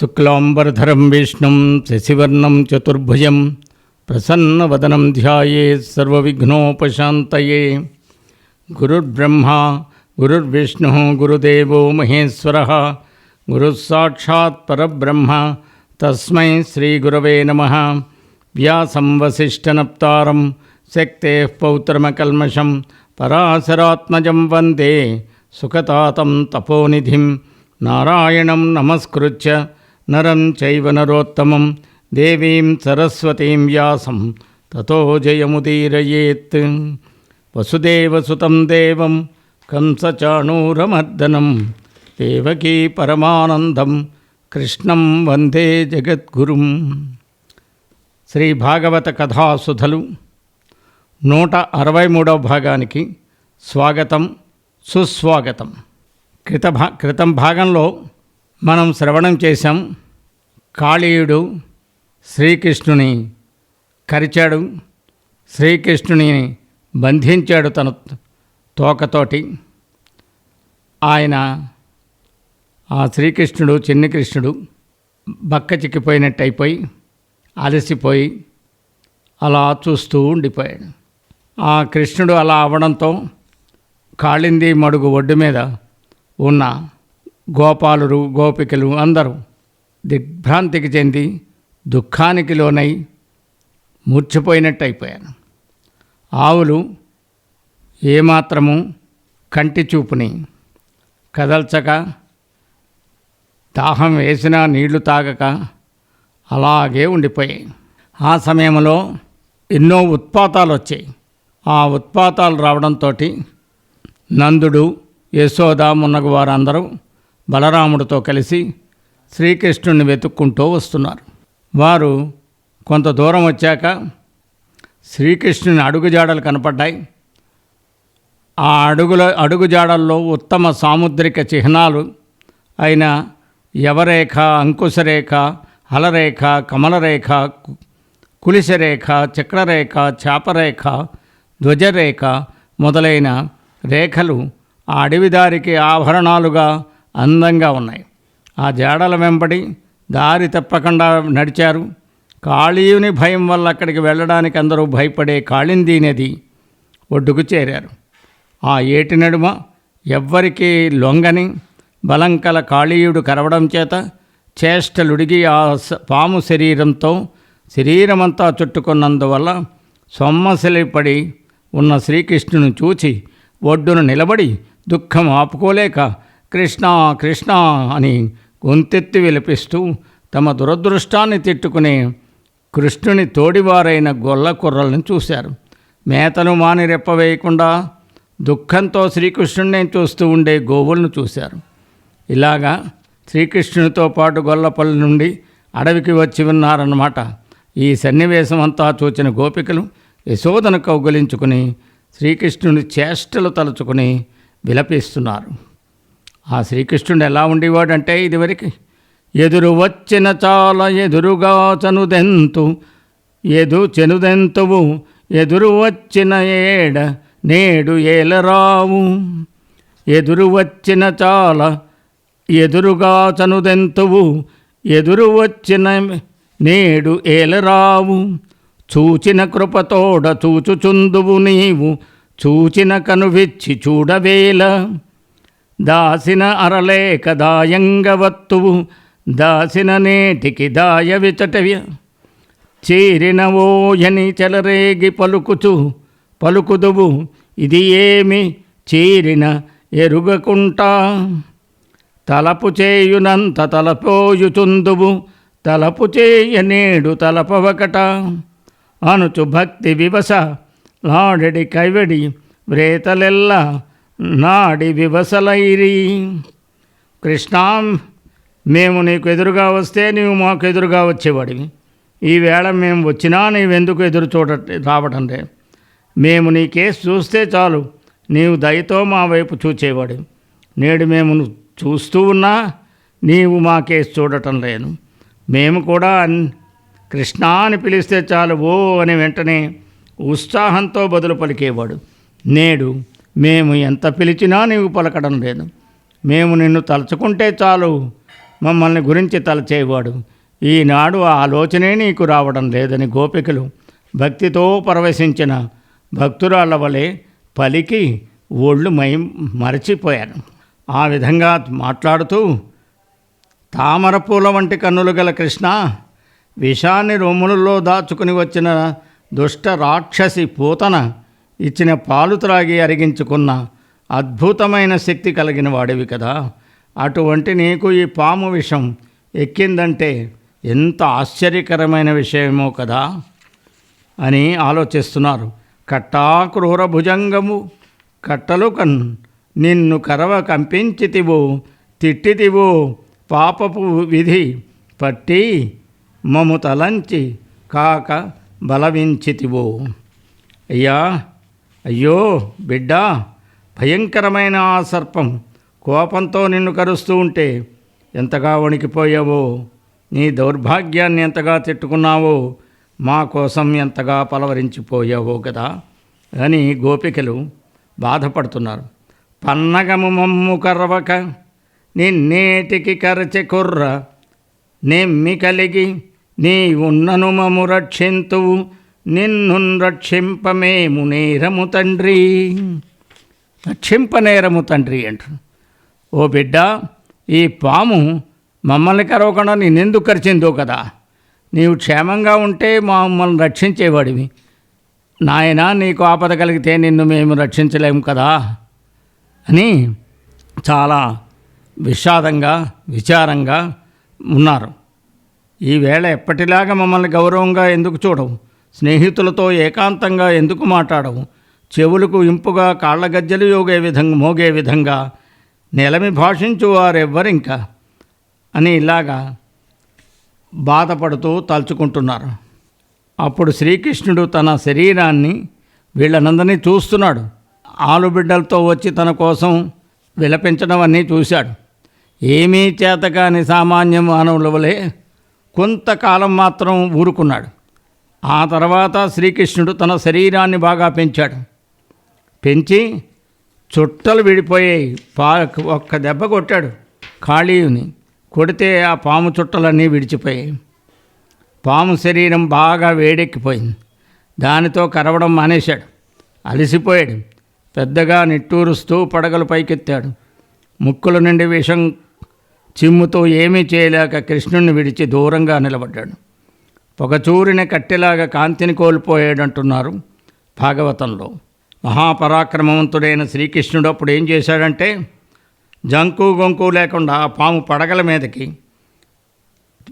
शुक्लांबरधरम विष्णु शशिवर्णम चतुर्भुज प्रसन्न वदनम ध्यानोपात सर्वघ्नोपात गुरुर्ब्रह्मा, गुरुर्विष्णु, गुरुदेव महेश्वर गुरुसाक्षात्ब्रह्म तस्म श्रीगुरव नम। व्यासं वसिष्ठनप्तारं, शक्तेः पौत्रमकल्मषं, पराशरात्मजं वंदे। सुखतातं तपोनिधिं, नारायणं नमस्कृत्य నరం చైవ నరోత్తమం దేవీం సరస్వతీం వ్యాసం తతో జయముదీరయేత్ వసుదేవసుతం దేవం కంసచాణూరమర్దనం దేవకీ పరమానందం కృష్ణం వందే జగద్గురుం శ్రీ భాగవత కథాసుధలు నూట అరవై మూడవ భాగానికి స్వాగతం సుస్వాగతం। క్రిత భా క్రితం భాగంలో మనం శ్రవణం చేశాం కాళీయుడు శ్రీకృష్ణుని కరిచాడు శ్రీకృష్ణుని బంధించాడు తన తోకతోటి. ఆయన ఆ శ్రీకృష్ణుడు చిన్ని కృష్ణుడు బక్క చిక్కిపోయినట్టు అయిపోయి అలసిపోయి అలా చూస్తూ ఉండిపోయాడు. ఆ కృష్ణుడు అలా అవడంతో కాళింది మడుగు ఒడ్డు మీద ఉన్న గోపాలురు గోపికలు అందరూ దిగ్భ్రాంతికి చెంది దుఃఖానికి లోనై మూర్చిపోయినట్టు అయిపోయారు ఆవులు ఏమాత్రము కంటి చూపుని కదల్చక దాహం వేసినా నీళ్ళు తాగక అలాగే ఉండిపోయాయి. ఆ సమయంలో ఎన్నో ఉత్పాతాలు వచ్చాయి ఆ ఉత్పాతాలు రావడంతో నందుడు యశోద మున్నగు వారందరూ బలరాముడితో కలిసి శ్రీకృష్ణుని వెతుక్కుంటూ వస్తున్నారు. వారు కొంత దూరం వచ్చాక శ్రీకృష్ణుని అడుగుజాడలు కనపడ్డాయి. ఆ అడుగుల అడుగుజాడల్లో ఉత్తమ సాముద్రిక చిహ్నాలు అయిన యవరేఖ అంకుశరేఖ హలరేఖ కమలరేఖ కు- కులిశరేఖ చక్రరేఖ చాపరేఖ ధ్వజరేఖ మొదలైన రేఖలు ఆ అడవిదారికి ఆభరణాలుగా అందంగా ఉన్నాయి. ఆ జాడల వెంబడి దారి తప్పకుండా నడిచారు. కాళీయుని భయం వల్ల అక్కడికి వెళ్ళడానికి అందరూ భయపడే కాళింది నది ఒడ్డుకు చేరారు. ఆ ఏటి నడుమ ఎవ్వరికీ లొంగని బలంకల కాళీయుడు కరవడం చేత చేష్టలుడిగి ఆ పాము శరీరంతో శరీరమంతా చుట్టుకున్నందువల్ల సొమ్మసిలిపడి ఉన్న శ్రీకృష్ణుని చూచి ఒడ్డును నిలబడి దుఃఖం ఆపుకోలేక కృష్ణ కృష్ణ అని గొంతెత్తి విలపిస్తూ తమ దురదృష్టాన్ని తిట్టుకునే కృష్ణుని తోడివారైన గొల్ల కుర్రలను చూశారు. మేతను మాని రెప్పవేయకుండా దుఃఖంతో శ్రీకృష్ణుడిని చూస్తూ ఉండే గోవులను చూశారు. ఇలాగా శ్రీకృష్ణునితో పాటు గొల్లపల్లి నుండి అడవికి వచ్చి ఉన్నారన్నమాట. ఈ సన్నివేశం అంతా చూచిన గోపికలు యశోదను కౌగలించుకుని శ్రీకృష్ణుని చేష్టలు తలుచుకుని విలపిస్తున్నారు. ఆ శ్రీకృష్ణుడు ఎలా ఉండేవాడంటే ఇదివరకు ఎదురు వచ్చిన చాల ఎదురుగా చనుదెంతు ఎదు చెనుదెంతువు ఎదురు వచ్చిన ఏడ నేడు ఏలరావు. ఎదురు వచ్చిన చాల ఎదురుగా చనుదెంతువు ఎదురు వచ్చిన నేడు ఏలరావు. చూచిన కృపతోడ చూచుచుందువు నీవు చూచిన కనువిచ్చి చూడవేల దాసిన అరలేక దాయంగవత్తువు దాసిన నేటికి దాయ విచటవ్య ఓయని చెలరేగి పలుకుచు పలుకుదువు ఇది ఏమి? చేరిన ఎరుగకుంటా. తలపు చేయునంత తలపోయుచుందువు తలపు చేయ నేడు తలపవకట. అనుచు భక్తి వివస నాడెడి కైవడి వ్రేతలెల్లా నాడి వివసలైరి. కృష్ణాం మేము నీకు ఎదురుగా వస్తే నీవు మాకు ఎదురుగా వచ్చేవాడివి. ఈవేళ మేము వచ్చినా నీవెందుకు ఎదురు చూడ రావటం లే. మేము నీ కేసు చూస్తే చాలు నీవు దయతో మా వైపు చూచేవాడు నేడు మేము చూస్తూ ఉన్నా నీవు మా కేసు చూడటం లేను. మేము కూడా కృష్ణ అని పిలిస్తే చాలు ఓ అని వెంటనే ఉత్సాహంతో బదులు పలికేవాడు. నేడు మేము ఎంత పిలిచినా నీవు పలకడం లేదు. మేము నిన్ను తలుచుకుంటే చాలు. మమ్మల్ని గురించి తలచేవాడు ఈనాడు ఆ ఆలోచనే నీకు రావడం లేదని గోపికలు భక్తితో పరవశించిన భక్తురాళ్ళ వలె పలికి ఒళ్ళు మై మరచిపోయాను. ఆ విధంగా మాట్లాడుతూ తామర పూల వంటి కన్నులు గల కృష్ణ విషాన్ని రొమ్ములలో దాచుకుని వచ్చిన దుష్ట రాక్షసి పూతన ఇచ్చిన పాలు త్రాగి అరిగించుకున్న అద్భుతమైన శక్తి కలిగిన వాడివి కదా. అటువంటి నీకు ఈ పాము విషం ఎక్కిందంటే ఎంత ఆశ్చర్యకరమైన విషయమో కదా అని ఆలోచిస్తున్నారు. కట్టా క్రూర భుజంగము కట్టలు కన్ నిన్ను కరవ కంపించితివో తిట్టితివో పాపపు విధి పట్టి మము తలంచి కాక బలవించితివో. అయ్యా అయ్యో బిడ్డా భయంకరమైన ఆ సర్పం కోపంతో నిన్ను కరుస్తూ ఉంటే ఎంతగా వణికిపోయావో నీ దౌర్భాగ్యాన్ని ఎంతగా తిట్టుకున్నావో మా కోసం ఎంతగా పలవరించిపోయావో కదా అని గోపికలు బాధపడుతున్నారు. పన్నగము మమ్ము కర్వక నిన్నేటికి కరచె కుర్ర నెమ్మి కలిగి నీ ఉన్నను మము రక్షింతువు నిన్ను రక్షింపమేము నేరము తండ్రి. రక్షింపనేరము తండ్రి అంటారు. ఓ బిడ్డ ఈ పాము మమ్మల్ని కరవకుండా నేనెందుకు కరిచిందో కదా. నీవు క్షేమంగా ఉంటే మమ్మల్ని రక్షించేవాడివి. నాయన నీకు ఆపద కలిగితే నిన్ను మేము రక్షించలేము కదా అని చాలా విషాదంగా విచారంగా ఉన్నారు. ఈవేళ ఎప్పటిలాగా మమ్మల్ని గౌరవంగా ఎందుకు చూడవు? స్నేహితులతో ఏకాంతంగా ఎందుకు మాట్లాడవు? చెవులకు ఇంపుగా కాళ్ళగజ్జలు యోగే విధంగా మోగే విధంగా నెలమి భాషించు వారెవ్వరింకా? అని ఇలాగా బాధపడుతూ తలుచుకుంటున్నారు. అప్పుడు శ్రీకృష్ణుడు తన శరీరాన్ని వీళ్ళనందరినీ చూస్తున్నాడు. ఆలుబిడ్డలతో వచ్చి తన కోసం విలపించడం అన్నీ చూశాడు. ఏమీ చేతకాని సామాన్య మానవుల వలె కొంతకాలం మాత్రం ఊరుకున్నాడు. ఆ తర్వాత శ్రీకృష్ణుడు తన శరీరాన్ని బాగా పెంచాడు. పెంచి చుట్టలు విడిపోయాయి. పా ఒక్క దెబ్బ కొట్టాడు ఖాళీని కొడితే ఆ పాము చుట్టలన్నీ విడిచిపోయాయి. పాము శరీరం బాగా వేడెక్కిపోయింది. దానితో కరవడం మానేశాడు. అలసిపోయాడు. పెద్దగా నిట్టూరుస్తూ పడగలు పైకెత్తాడు. ముక్కుల నుండి విషం చిమ్ముతో ఏమీ చేయలేక కృష్ణుణ్ణి విడిచి దూరంగా నిలబడ్డాడు. పొగచూరిన కట్టెలాగా కాంతిని కోల్పోయాడంటున్నారు భాగవతంలో. మహాపరాక్రమవంతుడైన శ్రీకృష్ణుడు అప్పుడు ఏం చేశాడంటే జంకు గొంకు లేకుండా ఆ పాము పడగల మీదకి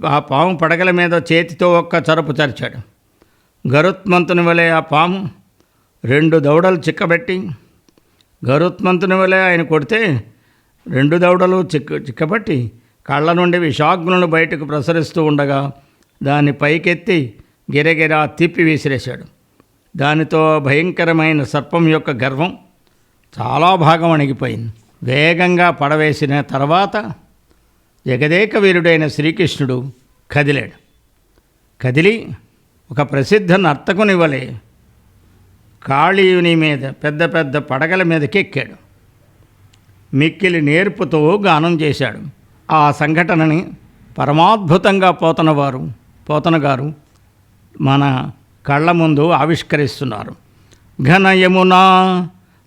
ఆ పాము పడగల మీద చేతితో ఒక్క చరుపు చరిచాడు. గరుత్మంతుని వలె ఆ పాము రెండు దౌడలు చిక్కబెట్టి గరుత్మంతుని వలె ఆయన కొడితే రెండు దౌడలు చిక్క చిక్కబట్టి కళ్ళ నుండి విషాగ్నులు బయటకు ప్రసరిస్తూ ఉండగా దాన్ని పైకెత్తి గిరగిరా తిప్పి విసిరేశాడు దానితో భయంకరమైన సర్పం యొక్క గర్వం చాలా భాగం అణిగిపోయింది. వేగంగా పడవేసిన తర్వాత జగదేక వీరుడైన శ్రీకృష్ణుడు కదిలాడు. కదిలి ఒక ప్రసిద్ధ నర్తకుని వలె కాళీయుని మీద పెద్ద పెద్ద పడగల మీదకి ఎక్కాడు మిక్కిలి నేర్పుతో గానం చేశాడు. ఆ సంఘటనని పరమాద్భుతంగా పోతున్నవారు పోతన గారు మన కళ్ళ ముందు ఆవిష్కరిస్తున్నారు. ఘనయమునా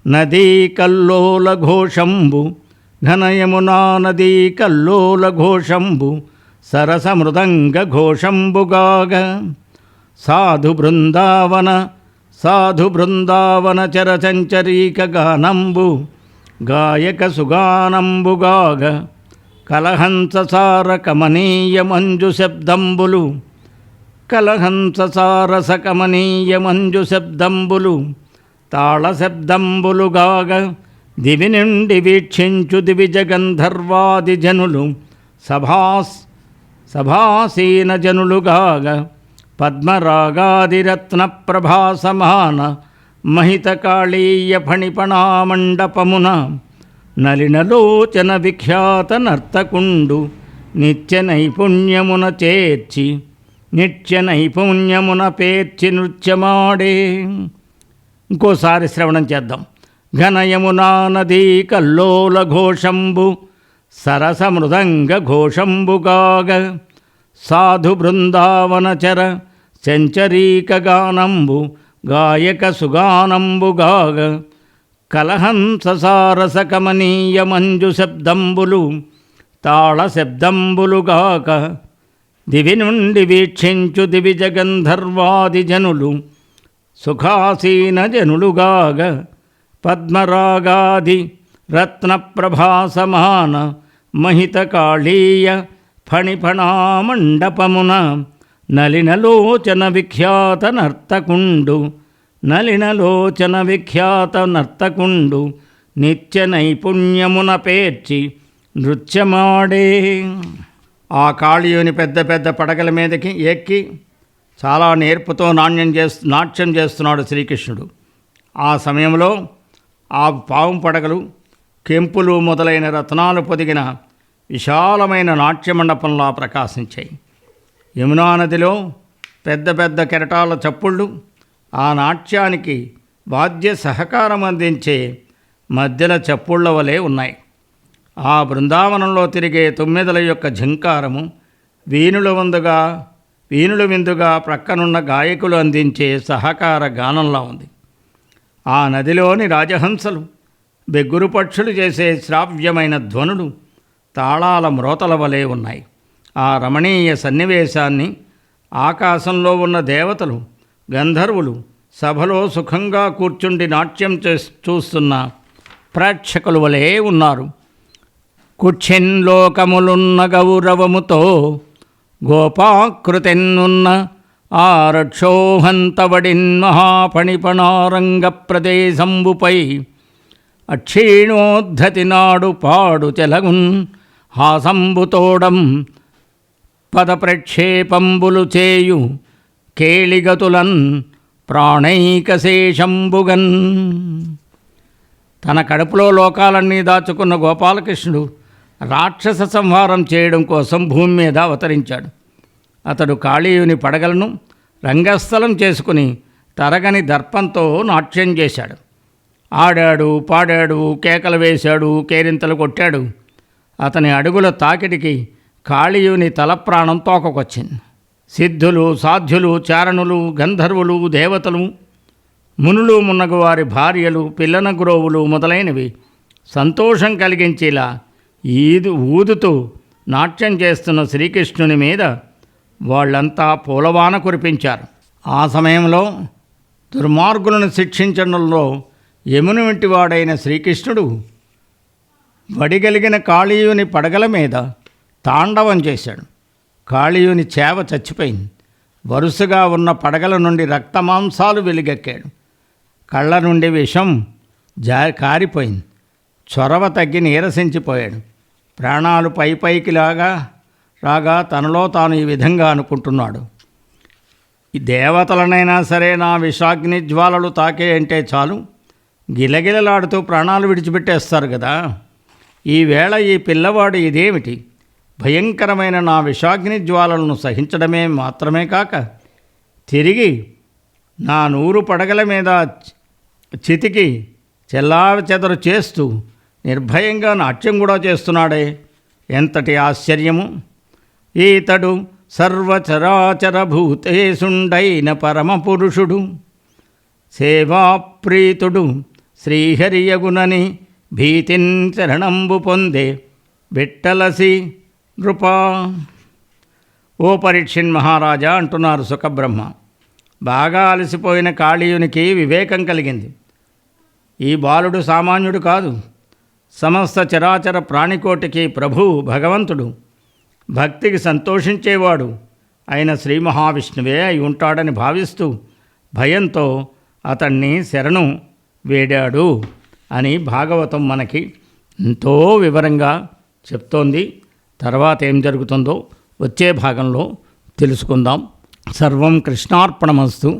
నదీ కల్లోల ఘోషంబు ఘనయమునా నదీ కల్లోల ఘోషంబు సరస మృదంగ ఘోషంబుగాగ. సాధు బృందావన సాధు బృందావన చరచంచరీక గానంబు గాయక సుగానంబుగాగ. కలహంస సార కమనీయ మంజు శబ్దంబులు కలహంససారసకమనీయ మంజు శబ్దంబులు తాళశబ్దంబులుగాగ దివి నుండి వీక్షించు దివి జగంధర్వాది జనులు సభాస్ సభాసీన జనులుగాగ పద్మరాగాదిరత్న ప్రభాసమాన మహితకాళీయ ఫణిపణామండపమున నలినలోచన విఖ్యాత నర్తకుండు నిత్య నైపుణ్యమున చేర్చి నిత్య నైపుణ్యమున పేర్చి నృత్యమాడే. ఇంకోసారి శ్రవణం చేద్దాం. ఘనయమునా నదీ కల్లోల ఘోషంబు సరస మృదంగ ఘోషంబుగాగ సాధు బృందావనచర సెంచరీక గానంబు గాయక సుగానంబుగాగ కలహంస సారస కమనీయ మంజు శబ్దంబులు తాళ శబ్దంబులుగాక దివి నుండి వీక్షించు దివి జగంధర్వాది జనులు సుఖాసీన జనులుగాగ పద్మరాగాది రత్నప్రభాసమాన మహితకాళీయ ఫణిఫణామండపమున నలినలోచన విఖ్యాత నర్తకుండు నలినలోచన విఖ్యాత నర్తకుండు నిత్య నైపుణ్యమున పేర్చి నృత్యమాడే ఆ కాళీయుని పెద్ద పెద్ద పడగల మీదకి ఎక్కి చాలా నేర్పుతో నాణ్యం చేస్తు నాట్యం చేస్తున్నాడు శ్రీకృష్ణుడు. ఆ సమయంలో ఆ పాము పడగలు కెంపులు మొదలైన రత్నాలు పొదిగిన విశాలమైన నాట్య మండపంలా ప్రకాశించాయి. యమునా నదిలో పెద్ద పెద్ద కెరటాల చప్పుళ్ళు ఆ నాట్యానికి వాద్య సహకారం అందించే మధ్యల చప్పుళ్ళ వలె ఉన్నాయి. ఆ బృందావనంలో తిరిగే తొమ్మిదల యొక్క ఝంకారము వీణుల వందుగా వీణుల విందుగా ప్రక్కనున్న గాయకులు అందించే సహకార గానంలా ఉంది. ఆ నదిలోని రాజహంసలు బెగ్గురు పక్షులు చేసే శ్రావ్యమైన ధ్వనులు తాళాల మ్రోతల వలె ఉన్నాయి. ఆ రమణీయ సన్నివేశాన్ని ఆకాశంలో ఉన్న దేవతలు గంధర్వులు సభలో సుఖంగా కూర్చుండి నాట్యం చేస్ చూస్తున్న ప్రేక్షకులు వలె ఉన్నారు. కుచ్చిన్లోకములున్న గౌరవముతో గోపాకృతిన్నున్న ఆ మహాపణిపణారంగ ప్రదేశంబుపై అక్షీణోద్ధతి నాడు పాడు తెలగున్ హాసంబుతోడం పదప్రక్షేపంబులు చేయు కేళిగతులన్ ప్రాణైకశేషంబుగన్. తన కడుపులో లోకాలన్నీ దాచుకున్న గోపాలకృష్ణుడు రాక్షస సంహారం చేయడం కోసం భూమి మీద అవతరించాడు. అతడు కాళీయుని పడగలను రంగస్థలం చేసుకుని తరగని దర్పంతో నాట్యం చేశాడు. ఆడాడు పాడాడు కేకలు వేశాడు కేరింతలు కొట్టాడు. అతని అడుగుల తాకిడికి కాళీయుని తల ప్రాణం తోకకొచ్చింది. సిద్ధులు సాధ్యులు చారణులు గంధర్వులు దేవతలు మునులు మున్నగు వారి భార్యలు పిల్లన గురోవులు మొదలైనవి సంతోషం కలిగించేలా ఈదు ఊదుతూ నాట్యం చేస్తున్న శ్రీకృష్ణుని మీద వాళ్ళంతా పూలవాన కురిపించారు. ఆ సమయంలో దుర్మార్గులను శిక్షించడంలో యముని వంటి వాడైన శ్రీకృష్ణుడు వడిగలిగిన కాళీయుని పడగల మీద తాండవం చేశాడు. కాళీయుని చేవ చచ్చిపోయింది. వరుసగా ఉన్న పడగల నుండి రక్తమాంసాలు వెలుగెక్కాడు. కళ్ళ నుండి విషం జా కారిపోయింది. చొరవ తగ్గి నీరసించిపోయాడు. ప్రాణాలు పై పైకి లాగా రాగా తనలో తాను ఈ విధంగా అనుకుంటున్నాడు. ఈ దేవతలనైనా సరే నా విషాగ్ని జ్వాలలు తాకే అంటే చాలు. గిలగిలలాడుతూ ప్రాణాలు విడిచిపెట్టేస్తారు కదా ఈవేళ ఈ పిల్లవాడు ఇదేమిటి? భయంకరమైన నా విషాగ్ని జ్వాలలను సహించడమే మాత్రమే కాక తిరిగి నా నూరు పడగల మీద చితికి చెల్లావి చెదరు చేస్తూ నిర్భయంగా నాట్యం కూడా చేస్తున్నాడే. ఎంతటి ఆశ్చర్యము! ఈతడు సర్వచరాచర భూతేశుండైన పరమపురుషుడు. సేవాప్రీతుడు శ్రీహరియగునని భీతిన్ శరణంబు పొందే విట్టలసి నృపా. ఓ పరీక్షిన్ మహారాజా అంటున్నారు సుఖబ్రహ్మ. బాగా అలసిపోయిన కాళీయునికి వివేకం కలిగింది. ఈ బాలుడు సామాన్యుడు కాదు. సమస్త చరాచర ప్రాణికోటికి ప్రభువు భగవంతుడు. భక్తికి సంతోషించేవాడు. అయిన శ్రీ మహావిష్ణువే అయి ఉంటాడని భావిస్తూ భయంతో అతన్ని శరణు వేడాడు అని భాగవతం మనకి ఎంతో వివరంగా చెప్తోంది. తర్వాత ఏం జరుగుతుందో వచ్చే భాగంలో తెలుసుకుందాం. సర్వం కృష్ణార్పణమస్తు.